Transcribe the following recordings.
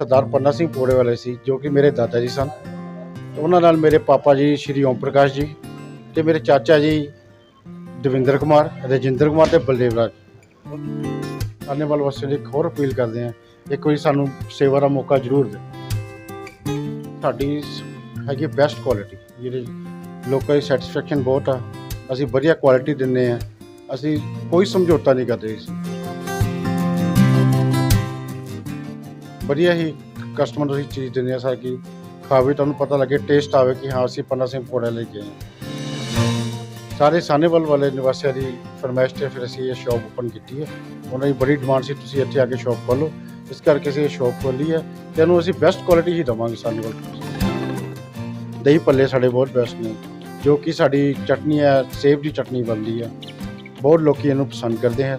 ਸਰਦਾਰ ਪੰਨਾ ਸਿੰਘ ਪੋੜੇ ਵਾਲੇ ਸੀ, ਜੋ ਕਿ ਮੇਰੇ ਦਾਦਾ ਜੀ ਸਨ। ਤੇ ਉਹਨਾਂ ਨਾਲ ਮੇਰੇ ਪਾਪਾ ਜੀ ਸ਼੍ਰੀ ਓਮ ਪ੍ਰਕਾਸ਼ ਜੀ ਤੇ ਮੇਰੇ ਚਾਚਾ ਜੀ ਦਵਿੰਦਰ ਕੁਮਾਰ ਰਜਿੰਦਰ ਕੁਮਾਰ ਤੇ ਬਲਦੇਵ ਰਾਜ। ਆਨੇ ਵਾਲੇ ਵਾਸਤੇ ਇੱਕ ਹੋਰ ਅਪੀਲ ਕਰਦੇ ਹਾਂ, ਇੱਕ ਵਾਰੀ ਸਾਨੂੰ ਸੇਵਾ ਦਾ ਮੌਕਾ ਜ਼ਰੂਰ ਦੇ ਸਾਡੀ ਹੈਗੀ ਬੈਸਟ ਕੁਆਲਿਟੀ ਜਿਹੜੇ ਲੋਕਾਂ ਦੀ ਸੈਟੀਸਫੈਕਸ਼ਨ ਬਹੁਤ ਆ। ਅਸੀਂ ਵਧੀਆ ਕੁਆਲਿਟੀ ਦਿੰਨੇ ਆ ਅਸੀਂ ਕੋਈ ਸਮਝੌਤਾ ਨਹੀਂ ਕਰਦੇ ਇਸ ਵਧੀਆ ਹੀ ਕਸਟਮਰ ਨੂੰ ਅਸੀਂ ਚੀਜ਼ ਦਿੰਦੇ ਆ ਸਰ ਕਿ ਖਾਵੇ ਤੁਹਾਨੂੰ ਪਤਾ ਲੱਗੇ ਟੇਸਟ ਆਵੇ ਕਿ ਹਾਂ, ਅਸੀਂ ਪੰਨਾ ਸਿੰਘ ਪਕੌੜਾ ਲੈ ਕੇ ਆਏ ਹਾਂ। ਸਾਰੇ ਸਾਨੇਵਾਲ ਵਾਲੇ ਨਿਵਾਸੀਆਂ ਦੀ ਫਰਮਾਇਸ਼ ਤੇ ਫਿਰ ਅਸੀਂ ਇਹ ਸ਼ਾਪ ਓਪਨ ਕੀਤੀ ਹੈ। ਉਹਨਾਂ ਦੀ ਬੜੀ ਡਿਮਾਂਡ ਸੀ, ਤੁਸੀਂ ਇੱਥੇ ਆ ਕੇ ਸ਼ਾਪ ਖੋਲੋ ਇਸ ਕਰਕੇ ਅਸੀਂ ਇਹ ਸ਼ਾਪ ਖੋਲੀ ਹੈ ਤੇ ਇਹਨੂੰ ਅਸੀਂ ਬੈਸਟ ਕੁਆਲਿਟੀ ਹੀ ਦਵਾਂਗੇ ਸਾਨੇਵਾਲ ਦਹੀਂ ਭੱਲੇ ਸਾਡੇ ਬਹੁਤ ਬੈਸਟ ਨੇ, ਜੋ ਕਿ ਸਾਡੀ ਚਟਨੀ ਹੈ, ਸੇਬ ਦੀ ਚਟਨੀ ਬਣਦੀ ਹੈ। ਬਹੁਤ ਲੋਕੀ ਇਹਨੂੰ ਪਸੰਦ ਕਰਦੇ ਹੈ।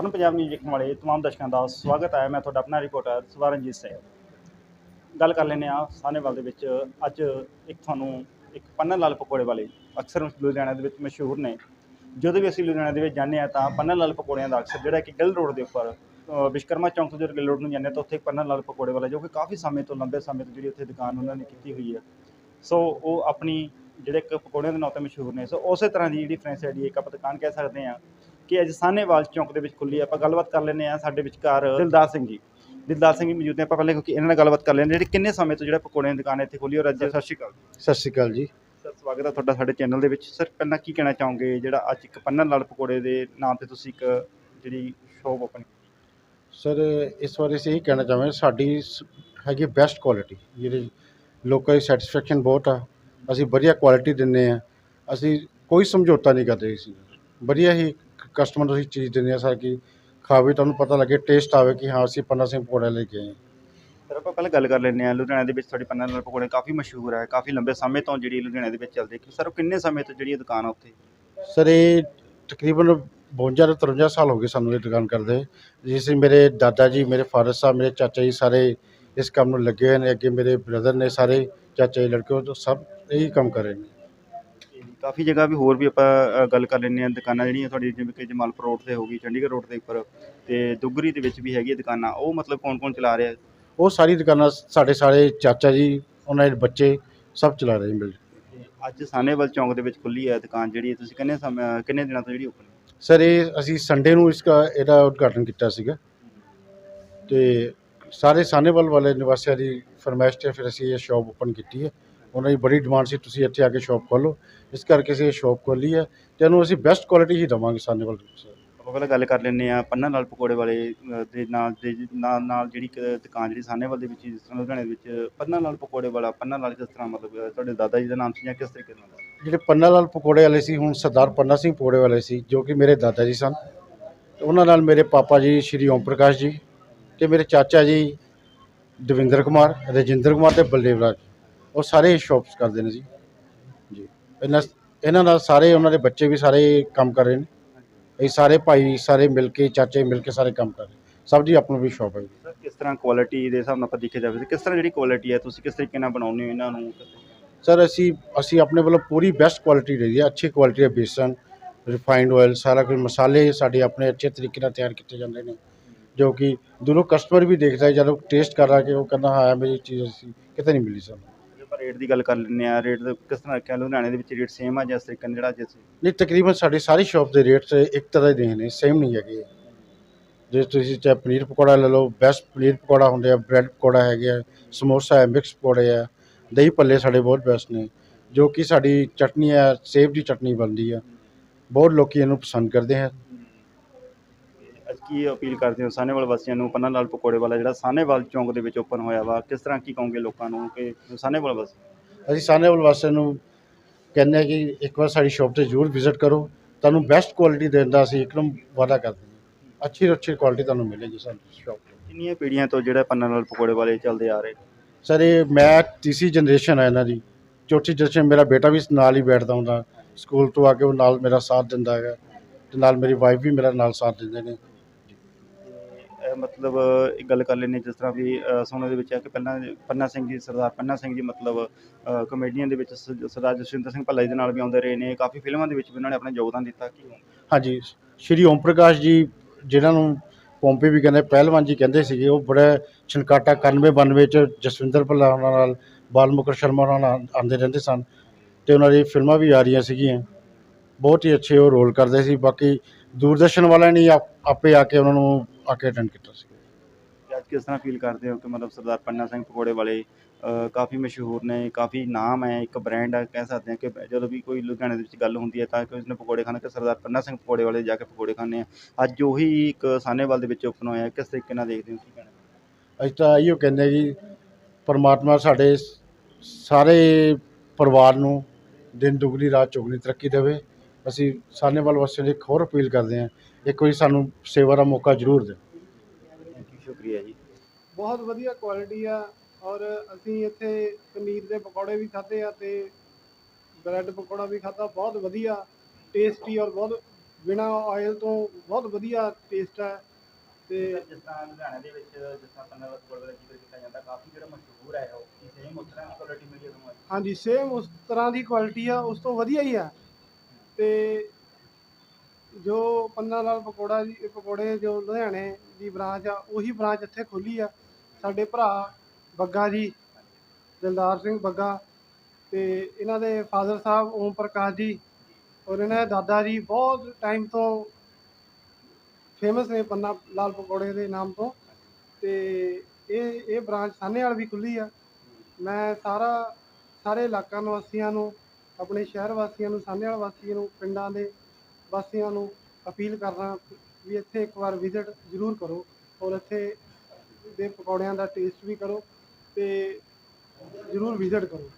ਸਵਰਨ ਪੰਜਾਬ ਨਿਊਜ਼ ਦੇਖਣ ਵਾਲੇ ਤਮਾਮ ਦਰਸ਼ਕਾਂ ਦਾ ਸਵਾਗਤ ਹੈ। ਮੈਂ ਤੁਹਾਡਾ ਆਪਣਾ ਰਿਪੋਰਟਰ ਸਵਰਨਜੀਤ ਸਿੰਘ। ਗੱਲ ਕਰ ਲੈਂਦੇ ਆ ਸਾਹਨੇਵਾਲ ਦੇ ਵਿੱਚ। ਅੱਜ ਇੱਕ ਤੁਹਾਨੂੰ ਇੱਕ ਪੰਨਾ ਲਾਲ ਪਕੌੜੇ ਵਾਲੇ ਅਕਸਰ ਲੁਧਿਆਣਾ ਦੇ ਵਿੱਚ ਮਸ਼ਹੂਰ ਨੇ। ਜਦੋਂ ਵੀ ਅਸੀਂ ਲੁਧਿਆਣਾ ਦੇ ਵਿੱਚ ਜਾਂਦੇ ਆ ਤਾਂ ਪੰਨਾ ਲਾਲ ਪਕੌੜਿਆਂ ਦਾ ਅਕਸਰ ਜਿਹੜਾ ਕਿ ਗਿੱਲ ਰੋਡ ਦੇ ਉੱਪਰ ਵਿਸ਼ਕਰਮਾ ਚੌਂਕ ਤੋਂ ਜਦੋਂ ਗਿੱਲ ਰੋਡ ਨੂੰ ਜਾਂਦੇ ਹਾਂ ਤਾਂ ਉੱਥੇ ਇੱਕ ਪੰਨਾ ਲਾਲ ਪਕੌੜੇ ਵਾਲਾ ਜੋ ਕਿ ਕਾਫੀ ਸਮੇਂ ਤੋਂ, ਲੰਬੇ ਸਮੇਂ ਤੋਂ ਜਿਹੜੀ ਉੱਥੇ ਦੁਕਾਨ ਉਹਨਾਂ ਨੇ ਕੀਤੀ ਹੋਈ ਹੈ। ਸੋ ਉਹ ਆਪਣੀ ਜਿਹੜੇ ਇੱਕ ਪਕੌੜਿਆਂ ਦੇ ਨਾਂ ਤੇ ਮਸ਼ਹੂਰ ਨੇ। ਸੋ ਉਸੇ ਤਰ੍ਹਾਂ ਦੀ ਜਿਹੜੀ ਫਰੈਂਚਾਈਜ਼ੀ ਇੱਕ ਆਪਾਂ ਦੁਕਾਨ ਕਹਿ ਸਕਦੇ ਹਾਂ। ਕਿ ਅੱਜ ਸਾਹਨੇਵਾਲ ਚੌਂਕ ਦੇ ਵਿੱਚ ਖੁੱਲੀ। ਆਪਾਂ ਗੱਲਬਾਤ ਕਰ ਲੈਂਦੇ ਆ ਸਾਡੇ ਵਿਚਕਾਰ ਦਿਲਦਾਰ ਸਿੰਘ ਜੀ। ਦਿਲਦਾਰ ਸਿੰਘ ਜੀ ਮੌਜੂਦ ਨੇ। ਆਪਾਂ ਪਹਿਲੇ ਕਿਉਂਕਿ ਇਹਨਾਂ ਨਾਲ ਗੱਲਬਾਤ ਕਰ ਲੈਂਦੇ ਜਿਹੜੇ ਕਿੰਨੇ ਸਮੇਂ ਤੋਂ ਜਿਹੜਾ ਪਕੌੜਿਆਂ ਦੀ ਦੁਕਾਨ ਇੱਥੇ ਖੁੱਲੀ ਔਰ ਅੱਜ ਸਤਿ ਸ਼੍ਰੀ ਅਕਾਲ ਸਤਿ ਸ਼੍ਰੀ ਅਕਾਲ ਜੀ। ਸਰ ਸਵਾਗਤ ਹੈ ਤੁਹਾਡਾ ਸਾਡੇ ਚੈਨਲ ਦੇ ਵਿੱਚ। ਸਰ ਪਹਿਲਾਂ ਕੀ ਕਹਿਣਾ ਚਾਹੋਗੇ? ਜਿਹੜਾ ਅੱਜ ਇੱਕ ਪੰਨਾ ਲਾਲ ਪਕੌੜੇ ਦੇ ਨਾਮ ਤੇ ਤੁਸੀਂ ਇੱਕ ਜਿਹੜੀ ਸ਼ੋਪ ਓਪਨ ਸਰ ਇਸ ਬਾਰੇ ਅਸੀਂ ਇਹ ਕਹਿਣਾ ਚਾਹਾਂਗੇ ਸਾਡੀ ਸ- ਹੈਗੀ ਬੈਸਟ ਕੁਆਲਿਟੀ ਜਿਹੜੇ ਲੋਕਾਂ ਦੀ ਸੈਟੀਸਫੈਕਸ਼ਨ ਬਹੁਤ ਆ। ਅਸੀਂ ਵਧੀਆ ਕੁਆਲਿਟੀ ਦਿੰਨੇ ਆ ਅਸੀਂ ਕੋਈ ਸਮਝੌਤਾ ਨਹੀਂ ਕਰਦੇ ਇਸ ਵਧੀਆ ਹੀ ਕਸਟਮਰ ਨੂੰ ਅਸੀਂ ਚੀਜ਼ ਦਿੰਦੇ ਆ ਸਾਰ ਕਿ ਖਾਵੇ ਤੁਹਾਨੂੰ ਪਤਾ ਲੱਗੇ ਟੇਸਟ ਆਵੇ ਕਿ ਹਾਂ ਅਸੀਂ ਪੰਨਾ ਸਿੰਘ ਪਕੌੜਾ ਲੈ ਕੇ ਆਏ ਹਾਂ। ਸਰ ਆਪਾਂ ਪਹਿਲਾਂ ਗੱਲ ਕਰ ਲੈਂਦੇ ਆ ਲੁਧਿਆਣਾ ਦੇ ਵਿੱਚ ਤੁਹਾਡੀ ਪੰਨਾ ਲਾਲ ਪਕੌੜੇ ਕਾਫੀ ਮਸ਼ਹੂਰ ਹੈ ਕਾਫੀ ਲੰਬੇ ਸਮੇਂ ਤੋਂ ਜਿਹੜੀ ਲੁਧਿਆਣਾ ਦੇ ਵਿੱਚ ਚੱਲਦੀ ਹੈ ਸਰ ਉਹ ਕਿੰਨੇ ਸਮੇਂ ਤੋਂ ਜਿਹੜੀ ਇਹ ਦੁਕਾਨ ਆ ਉੱਥੇ? ਸਰ ਇਹ ਤਕਰੀਬਨ 52 ਤੋਂ 53 ਸਾਲ ਹੋ ਗਏ ਸਾਨੂੰ ਇਹ ਦੁਕਾਨ ਕਰਦੇ ਜਿਸ ਵਿੱਚ ਮੇਰੇ ਦਾਦਾ ਜੀ ਮੇਰੇ ਫਾਦਰ ਸਾਹਿਬ ਮੇਰੇ ਚਾਚਾ ਜੀ ਸਾਰੇ ਇਸ ਕੰਮ ਨੂੰ ਲੱਗੇ ਹੋਏ ਨੇ ਅੱਗੇ ਮੇਰੇ ਬ੍ਰਦਰ ਨੇ ਸਾਰੇ ਚਾਚਾ ਜੀ ਲੜਕੇ ਉਹ ਸਭ ਇਹੀ ਕੰਮ ਕਰ ਰਹੇ ਨੇ। ਕਾਫੀ ਜਗ੍ਹਾ ਵੀ ਹੋਰ ਵੀ ਆਪਾਂ ਅ, ਗੱਲ ਕਰ ਲੈਂਦੇ ਹਾਂ ਦੁਕਾਨਾਂ ਜਿਹੜੀਆਂ ਤੁਹਾਡੀ ਜਿਵੇਂ ਕਿ ਜਮਾਲਪੁਰ ਰੋਡ ਤੇ ਹੋਗੀ ਚੰਡੀਗੜ੍ਹ ਰੋਡ ਦੇ ਉੱਪਰ ਤੇ ਦੁੱਗਰੀ ਦੇ ਵਿੱਚ ਵੀ ਹੈਗੀ ਹੈ ਦੁਕਾਨਾਂ ਉਹ ਮਤਲਬ ਕੌਣ ਕੌਣ ਚਲਾ ਰਿਹਾ? ਉਹ ਸਾਰੀ ਦੁਕਾਨਾਂ ਸਾਡੇ ਸਾਰੇ ਚਾਚਾ ਜੀ ਉਹਨਾਂ ਦੇ ਬੱਚੇ ਸਭ ਚਲਾ ਰਹੇ ਨੇ ਮਿਲ ਅੱਜ ਸਾਨੇਵਾਲ ਚੌਂਕ ਦੇ ਵਿੱਚ ਖੁੱਲੀ ਹੈ ਦੁਕਾਨ ਜਿਹੜੀ ਤੁਸੀਂ ਕਿੰਨੇ ਸਮੇਂ ਕਿੰਨੇ ਦਿਨਾਂ ਤੋਂ ਜਿਹੜੀ ਓਪਨ ਸਰ ਇਹ ਅਸੀਂ ਸੰਡੇ ਨੂੰ ਇਸਦਾ ਇਹਦਾ ਉਦਘਾਟਨ ਕੀਤਾ ਸੀਗਾ। ਤੇ ਸਾਰੇ ਸਾਨੇਵਾਲ ਵਾਲੇ ਨਿਵਾਸੀਆਂ ਦੀ ਫਰਮਾਇਸ਼ ਤੇ ਫਿਰ ਅਸੀਂ ਇਹ ਸ਼ਾਪ ਓਪਨ ਕੀਤੀ ਹੈ। ਉਹਨਾਂ ਦੀ ਬੜੀ ਡਿਮਾਂਡ ਸੀ ਤੁਸੀਂ ਇੱਥੇ ਆ ਕੇ ਸ਼ਾਪ ਖੋਲੋ ਇਸ ਕਰਕੇ ਅਸੀਂ ਇਹ ਸ਼ਾਪ ਖੋਲੀ ਹੈ ਤੇ ਇਹਨੂੰ ਅਸੀਂ ਬੈਸਟ ਕੁਆਲਿਟੀ ਹੀ ਦਵਾਂਗੇ ਸਾਨੇਵਾਲ ਆਪਾਂ ਪਹਿਲਾਂ ਗੱਲ ਕਰ ਲੈਂਦੇ ਆ ਪੰਨਾ ਲਾਲ ਪਕੌੜੇ ਵਾਲੇ ਦੇ ਨਾਲ ਦੇ ਨਾਲ ਨਾਲ ਜਿਹੜੀ ਇੱਕ ਦੁਕਾਨ ਜਿਹੜੀ ਸਾਨੇਵਾਲ ਦੇ ਵਿੱਚ ਜਿਸ ਤਰ੍ਹਾਂ ਲੁਧਿਆਣੇ ਦੇ ਵਿੱਚ ਪੰਨਾ ਲਾਲ ਪਕੌੜੇ ਵਾਲਾ ਪੰਨਾ ਲਾਲ ਕਿਸ ਤਰ੍ਹਾਂ ਮਤਲਬ ਤੁਹਾਡੇ ਦਾਦਾ ਜੀ ਦਾ ਨਾਮ ਸੀ ਜਾਂ ਕਿਸ ਤਰੀਕੇ ਨਾਲ? ਜਿਹੜੇ ਪੰਨਾ ਲਾਲ ਪਕੌੜੇ ਵਾਲੇ ਸੀ ਹੁਣ ਸਰਦਾਰ ਪੰਨਾ ਸਿੰਘ ਪਕੌੜੇ ਵਾਲੇ ਸੀ ਜੋ ਕਿ ਮੇਰੇ ਦਾਦਾ ਜੀ ਸਨ। ਉਹਨਾਂ ਨਾਲ ਮੇਰੇ ਪਾਪਾ ਜੀ ਸ਼੍ਰੀ ਓਮ ਪ੍ਰਕਾਸ਼ ਜੀ ਤੇ ਮੇਰੇ ਚਾਚਾ ਜੀ ਦਵਿੰਦਰ ਕੁਮਾਰ ਰਜਿੰਦਰ ਕੁਮਾਰ ਤੇ ਬਲਦੇਵ ਰਾਜ। ਉਹ ਸਾਰੇ ਸ਼ਾਪਸ ਕਰਦੇ ਨੇ ਜੀ। ਜੀ। ਇਹਨਾਂ ਇਹਨਾਂ ਨਾਲ ਸਾਰੇ ਉਹਨਾਂ ਦੇ ਬੱਚੇ ਵੀ ਸਾਰੇ ਕੰਮ ਕਰ ਰਹੇ ਨੇ। ਇਹ ਸਾਰੇ ਭਾਈ ਸਾਰੇ ਮਿਲ ਕੇ ਚਾਚੇ ਮਿਲ ਕੇ ਸਾਰੇ ਕੰਮ ਕਰ ਰਹੇ ਸਭ ਦੀ ਆਪਣੀ ਵੀ ਸ਼ਾਪ ਹੈ ਜੀ। ਸਰ ਕਿਸ ਤਰ੍ਹਾਂ ਕੁਆਲਿਟੀ ਦੇ ਹਿਸਾਬ ਨਾਲ ਆਪਾਂ ਦੇਖਿਆ ਜਾਵੇ ਕਿਸ ਤਰ੍ਹਾਂ ਜਿਹੜੀ ਕੁਆਲਿਟੀ ਹੈ ਤੁਸੀਂ ਕਿਸ ਤਰੀਕੇ ਨਾਲ ਬਣਾਉਂਦੇ ਹੋ ਇਹਨਾਂ ਨੂੰ? ਸਰ ਅਸੀਂ ਅਸੀਂ ਆਪਣੇ ਵੱਲੋਂ ਪੂਰੀ ਬੈਸਟ ਕੁਆਲਿਟੀ ਰਹੀ ਹੈ ਅੱਛੀ ਕੁਆਲਿਟੀ ਦਾ ਬੇਸਨ ਰਿਫਾਈਨਡ ਆਇਲ ਸਾਰਾ ਕੁਝ ਮਸਾਲੇ ਸਾਡੇ ਆਪਣੇ ਅੱਛੇ ਤਰੀਕੇ ਨਾਲ ਤਿਆਰ ਕੀਤੇ ਜਾਂਦੇ ਨੇ। ਜੋ ਕਿ ਦੂਰੋਂ ਕਸਟਮਰ ਵੀ ਦੇਖਦਾ ਹੈ ਜਦੋਂ ਟੇਸਟ ਕਰ ਰਹਾ ਕਿ ਉਹ ਕਹਿੰਦਾ ਹਾਂ ਮੇਰੀ ਚੀਜ਼ ਅਸੀਂ ਕਿਤੇ ਨਹੀਂ ਮਿਲੀ ਸਾਨੂੰ। ਰੇਟ ਦੀ ਗੱਲ ਕਰ ਲੈਂਦੇ ਆ ਰੇਟ ਕਿਸ ਤਰ੍ਹਾਂ ਰੱਖਿਆ? ਲੁਧਿਆਣੇ ਦੇ ਵਿੱਚ ਰੇਟ ਸੇਮ ਆ ਜਾਂ ਇਸ ਤਰੀਕੇ ਨਾਲ ਜਿਹੜਾ ਜਿਸ ਨਹੀਂ, ਤਕਰੀਬਨ ਸਾਡੀ ਸਾਰੀ ਸ਼ਾਪ ਦੇ ਰੇਟ ਇੱਕ ਤਰ੍ਹਾਂ ਦੇ ਨੇ ਸੇਮ ਨਹੀਂ ਹੈਗੇ। ਜੇ ਤੁਸੀਂ ਚਾਹੇ ਪਨੀਰ ਪਕੌੜਾ ਲੈ ਲਓ ਬੈਸਟ ਪਨੀਰ ਪਕੌੜਾ ਹੁੰਦੇ ਆ ਬ੍ਰੈਡ ਪਕੌੜਾ ਹੈਗੇ ਆ, ਸਮੋਸਾ ਹੈ ਮਿਕਸ ਪਕੌੜੇ ਆ, ਦਹੀਂ ਭੱਲੇ ਸਾਡੇ ਬਹੁਤ ਬੈਸਟ ਨੇ, ਜੋ ਕਿ ਸਾਡੀ ਚਟਨੀ ਹੈ, ਸੇਬ ਦੀ ਚਟਨੀ ਬਣਦੀ ਆ। ਬਹੁਤ ਲੋਕੀ ਇਹਨੂੰ ਪਸੰਦ ਕਰਦੇ ਆ। ਅੱਜ ਕੀ ਅਪੀਲ ਕਰਦੇ ਹੋ ਸਾਹਨੇਵਾਲ ਵਾਸੀਆਂ ਨੂੰ? ਪੰਨਾ ਲਾਲ ਪਕੌੜੇ ਵਾਲਾ ਜਿਹੜਾ ਸਾਹਨੇਵਾਲ ਚੌਂਕ ਦੇ ਵਿੱਚ ਓਪਨ ਹੋਇਆ ਵਾ ਕਿਸ ਤਰ੍ਹਾਂ ਕੀ ਕਹੋਗੇ ਲੋਕਾਂ ਨੂੰ ਕਿ ਸਾਹਨੇਵਾਲ ਵਾਸੀ? ਅਸੀਂ ਸਾਹਨੇਵਾਲ ਵਾਸੀਆਂ ਨੂੰ ਕਹਿੰਦੇ ਆ ਕਿ ਇੱਕ ਵਾਰ ਸਾਡੀ ਸ਼ਾਪ ਤੇ ਜ਼ਰੂਰ ਵਿਜ਼ਿਟ ਕਰੋ। ਤੁਹਾਨੂੰ ਬੈਸਟ ਕੁਆਲਿਟੀ ਦੇਣ ਦਾ ਅਸੀਂ ਇੱਕਦਮ ਵਾਅਦਾ ਕਰਦੇ ਹਾਂ। ਅੱਛੀ ਅੱਛੀ ਕੁਆਲਿਟੀ ਤੁਹਾਨੂੰ ਮਿਲੇਗੀ ਸਾਡੀ ਸ਼ਾਪ ਤੇ। ਕਿੰਨੀਆਂ ਪੀੜ੍ਹੀਆਂ ਤੋਂ ਜਿਹੜਾ ਪੰਨਾ ਲਾਲ ਪਕੌੜੇ ਵਾਲੇ ਚੱਲਦੇ ਆ ਰਹੇ? ਸਰ ਇਹ ਮੈਂ ਤੀਸਰੀ ਜਨਰੇਸ਼ਨ ਹੈ ਇਹਨਾਂ ਦੀ। ਚੌਥੀ ਜਨਰੇਸ਼ਨ ਮੇਰਾ ਬੇਟਾ ਵੀ ਨਾਲ ਹੀ ਬੈਠਦਾ ਹੁੰਦਾ। ਸਕੂਲ ਤੋਂ ਆ ਕੇ ਉਹ ਨਾਲ ਮੇਰਾ ਸਾਥ ਦਿੰਦਾ ਹੈਗਾ ਤੇ ਨਾਲ ਮੇਰੀ ਵਾਈਫ ਵੀ ਮੇਰਾ ਨਾਲ ਸਾਥ ਦਿੰਦੇ ਨੇ। ਮਤਲਬ ਇਹ ਗੱਲ ਕਰ ਲੈਂਦੇ ਜਿਸ ਤਰ੍ਹਾਂ ਵੀ ਸੋਨੇ ਦੇ ਵਿੱਚ ਹੈ ਕਿ ਪਹਿਲਾਂ ਪੰਨਾ ਸਿੰਘ ਜੀ, ਸਰਦਾਰ ਪੰਨਾ ਸਿੰਘ ਜੀ ਮਤਲਬ ਕਮੇਡੀਅਨ ਦੇ ਵਿੱਚ ਸ- ਸਰਦਾਰ ਜਸਵਿੰਦਰ ਸਿੰਘ ਭੱਲਾ ਜੀ ਦੇ ਨਾਲ ਵੀ ਆਉਂਦੇ ਰਹੇ ਨੇ। ਕਾਫੀ ਫਿਲਮਾਂ ਦੇ ਵਿੱਚ ਵੀ ਉਹਨਾਂ ਨੇ ਆਪਣਾ ਯੋਗਦਾਨ ਦਿੱਤਾ। ਕਿ ਹਾਂਜੀ, ਸ਼੍ਰੀ ਓਮ ਪ੍ਰਕਾਸ਼ ਜੀ, ਜਿਨ੍ਹਾਂ ਨੂੰ ਪੌਂਪੇ ਵੀ ਕਹਿੰਦੇ, ਪਹਿਲਵਾਨ ਜੀ ਕਹਿੰਦੇ ਸੀਗੇ, ਉਹ ਬੜਾ ਛਨਕਾਟਾ 91 92 ਚ ਜਸਵਿੰਦਰ ਭੱਲਾ ਉਹਨਾਂ ਨਾਲ ਬਾਲਮੁਕਰ ਸ਼ਰਮਾ ਉਹਨਾਂ ਨਾਲ ਆਉਂਦੇ ਰਹਿੰਦੇ ਸਨ ਤੇ ਉਹਨਾਂ ਦੀ ਫਿਲਮਾਂ ਵੀ ਆ ਰਹੀਆਂ ਸੀਗੀਆਂ। ਬਹੁਤ ਹੀ ਅੱਛੇ ਉਹ ਰੋਲ ਕਰਦੇ ਸੀ। ਬਾਕੀ ਦੂਰਦਰਸ਼ਨ ਵਾਲਿਆਂ ਨੇ ਆਪ- ਆਪੇ ਆ ਕੇ ਉਹਨਾਂ ਨੂੰ ਆ ਕੇ ਅਟੈਂਡ ਕੀਤਾ ਸੀ। ਤੇ ਅੱਜ ਕਿਸ ਤਰ੍ਹਾਂ ਫੀਲ ਕਰਦੇ ਹੋ ਕਿ ਮਤਲਬ ਸਰਦਾਰ ਪੰਨਾ ਸਿੰਘ ਪਕੌੜੇ ਵਾਲੇ ਅ, ਕਾਫੀ ਮਸ਼ਹੂਰ ਨੇ ਕਾਫੀ ਨਾਮ ਹੈ ਇੱਕ ਬ੍ਰਾਂਡ ਹੈ ਕਹਿ ਸਕਦੇ ਹਾਂ ਕਿ ਜਦੋਂ ਵੀ ਕੋਈ ਲੁਧਿਆਣੇ ਦੇ ਵਿੱਚ ਗੱਲ ਹੁੰਦੀ ਹੈ ਤਾਂ ਕਿ ਉਸਨੇ ਪਕੌੜੇ ਖਾਣੇ ਕਿ ਸਰਦਾਰ ਪੰਨਾ ਸਿੰਘ ਪਕੌੜੇ ਵਾਲੇ ਜਾ ਕੇ ਪਕੌੜੇ ਖਾਣੇ ਆ। ਅੱਜ ਉਹੀ ਇੱਕ ਸਾਨੇਵਾਲ ਦੇ ਵਿੱਚ ਓਪਨ ਹੋਇਆ ਕਿਸ ਤਰੀਕੇ ਨਾਲ ਦੇਖਦੇ ਹੋ ਕੀ ਕਹਿਣਾ? ਅਸੀਂ ਤਾਂ ਇਹੀਓ ਕਹਿੰਦੇ ਜੀ ਪਰਮਾਤਮਾ ਸਾਡੇ ਸ- ਸਾਰੇ ਪਰਿਵਾਰ ਨੂੰ ਦਿਨ ਦੁਗਣੀ ਰਾਤ ਚੌਗਣੀ ਤਰੱਕੀ ਦੇਵੇ। ਅਸੀਂ ਸਾਨੇਵਾਲ ਵਾਸੀਆਂ ਲਈ ਇੱਕ ਹੋਰ ਅਪੀਲ ਕਰਦੇ ਹਾਂ ਇੱਕ ਵਾਰੀ ਸਾਨੂੰ ਸੇਵਾ ਦਾ ਮੌਕਾ ਜ਼ਰੂਰ ਦਿਓ। ਥੈਂਕ ਯੂ ਸ਼ੁਕਰੀਆ ਜੀ। ਬਹੁਤ ਵਧੀਆ ਕੁਆਲਿਟੀ ਆ ਔਰ ਅਸੀਂ ਇੱਥੇ ਪਨੀਰ ਦੇ ਪਕੌੜੇ ਵੀ ਖਾਧੇ ਆ ਤੇ ਬ੍ਰੈਡ ਪਕੌੜਾ ਵੀ ਖਾਧਾ ਬਹੁਤ ਵਧੀਆ ਟੇਸਟੀ ਔਰ ਬਹੁਤ ਬਿਨਾ ਆਇਲ ਤੋਂ ਬਹੁਤ ਵਧੀਆ ਟੇਸਟ ਹੈ ਤੇ ਜਿਸ ਤਰ੍ਹਾਂ ਲੁਧਿਆਣੇ ਦੇ ਵਿੱਚ ਜਿਸ ਤਰ੍ਹਾਂ ਪੰਨਾ ਦਾ ਪਕੌੜੇ ਦਾ ਜ਼ਿਕਰ ਕੀਤਾ ਜਾਂਦਾ ਕਾਫੀ ਜਿਹੜਾ ਮਸ਼ਹੂਰ ਹੈ ਉਹ ਸੇਮ ਉਸ ਤਰ੍ਹਾਂ ਕੁਆਲਿਟੀ ਮਿਲੀ ਤੁਹਾਨੂੰ ਅੱਜ? ਹਾਂਜੀ ਸੇਮ ਉਸ ਤਰ੍ਹਾਂ ਦੀ ਕੁਆਲਿਟੀ ਆ ਉਸ ਤੋਂ ਵਧੀਆ ਹੀ ਆ। ਤੇ ਜੋ ਪੰਨਾ ਲਾਲ ਪਕੌੜਾ ਜੀ ਪਕੌੜੇ ਜੋ ਲੁਧਿਆਣੇ ਦੀ ਬ੍ਰਾਂਚ ਆ, ਉਹੀ ਬ੍ਰਾਂਚ ਇੱਥੇ ਖੋਲੀ ਆ। ਸਾਡੇ ਭਰਾ ਬੱਗਾ ਜੀ, ਦਿਲਦਾਰ ਸਿੰਘ ਬੱਗਾ ਤੇ ਇਹਨਾਂ ਦੇ ਫਾਦਰ ਸਾਹਿਬ ਓਮ ਪ੍ਰਕਾਸ਼ ਜੀ ਔਰ ਇਹਨਾਂ ਦੇ ਦਾਦਾ ਜੀ ਬਹੁਤ ਟਾਈਮ ਤੋਂ ਫੇਮਸ ਨੇ ਪੰਨਾ ਲਾਲ ਪਕੌੜੇ ਦੇ ਨਾਮ ਤੋਂ ਤੇ ਇਹ ਇਹ ਬ੍ਰਾਂਚ ਸਾਹਨੇਵਾਲ ਵੀ ਖੁੱਲੀ ਆ। ਮੈਂ ਸਾਰਾ, ਸਾਰੇ ਇਲਾਕਾ ਨਿਵਾਸੀਆਂ ਨੂੰ, ਆਪਣੇ ਸ਼ਹਿਰ ਵਾਸੀਆਂ ਨੂੰ ਸਾਹਨੇਵਾਲ ਵਾਸੀਆਂ ਨੂੰ, ਪਿੰਡਾਂ ਦੇ ਵਾਸੀਆਂ ਨੂੰ ਅਪੀਲ ਕਰਦਾ ਵੀ ਇੱਥੇ ਇੱਕ ਵਾਰ ਵਿਜ਼ਿਟ ਜ਼ਰੂਰ ਕਰੋ ਔਰ ਇੱਥੇ ਦੇ ਪਕੌੜਿਆਂ ਦਾ ਟੇਸਟ ਵੀ ਕਰੋ ਤੇ ਜ਼ਰੂਰ ਵਿਜ਼ਿਟ ਕਰੋ।